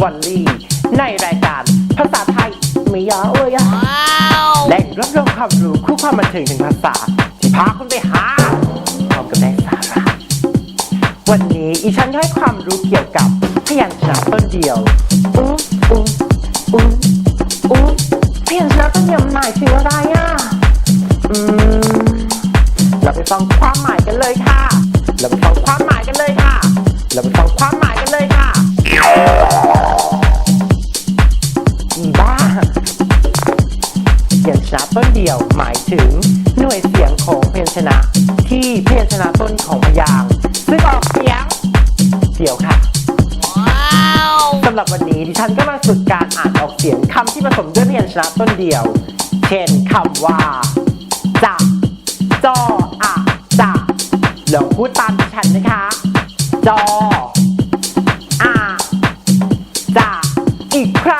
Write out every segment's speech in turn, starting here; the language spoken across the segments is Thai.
คุณครูบอลลี่ ในรายการภาษาไทยไม่ยาวเลยอะและรวบรวมความรู้คู่ความบันเทิงทางภาษา ที่พาคุณไปหาพร้อมกับได้สาระวันนี้อีฉันจะให้ความรู้เกี่ยวกับพยัญชนะต้นเดียวอู้อู้อู้อู้พยัญชนะต้นเดียวมันหมายถึงอะไรอะอืมเราไปฟังความหมายกันเลยค่ะ เราไปฟังความ อีบ้าพยัญชนะต้นเดียวหมายถึง หน่วยเสียงของพยัญชนะ ที่พยัญชนะต้นของพยางค์ซึ่งออกเสียงเดียวค่ะสำหรับวันนี้ดิฉันก็มาฝึกการอ่านออกเสียงคำที่ผสมด้วยพยัญชนะต้นเดียว เช่นคำว่าจะจออะจะลองพูดตามดิฉันนะคะ จออะจะอีกครั้ง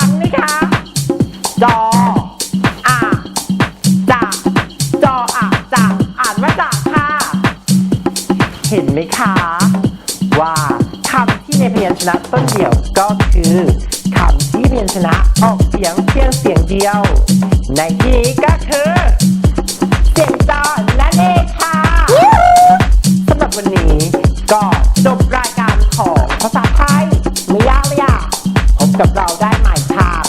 เห็นไหมคะ ว่าคำที่ในพยัญชนะต้นเดียวก็คือคำที่พยัญชนะออกเสียงเพียงเสียงเดียว ในที่นี้ก็คือ เสียงจอนั่นเองค่ะสำหรับวันนี้ก็จบรายการของภาษาไทยไม่ยากไม่ยากพบกับเราได้ใหม่ทาง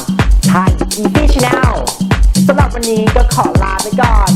ทาง EP Channel สำหรับวันนี้ก็ขอลาไปก่อน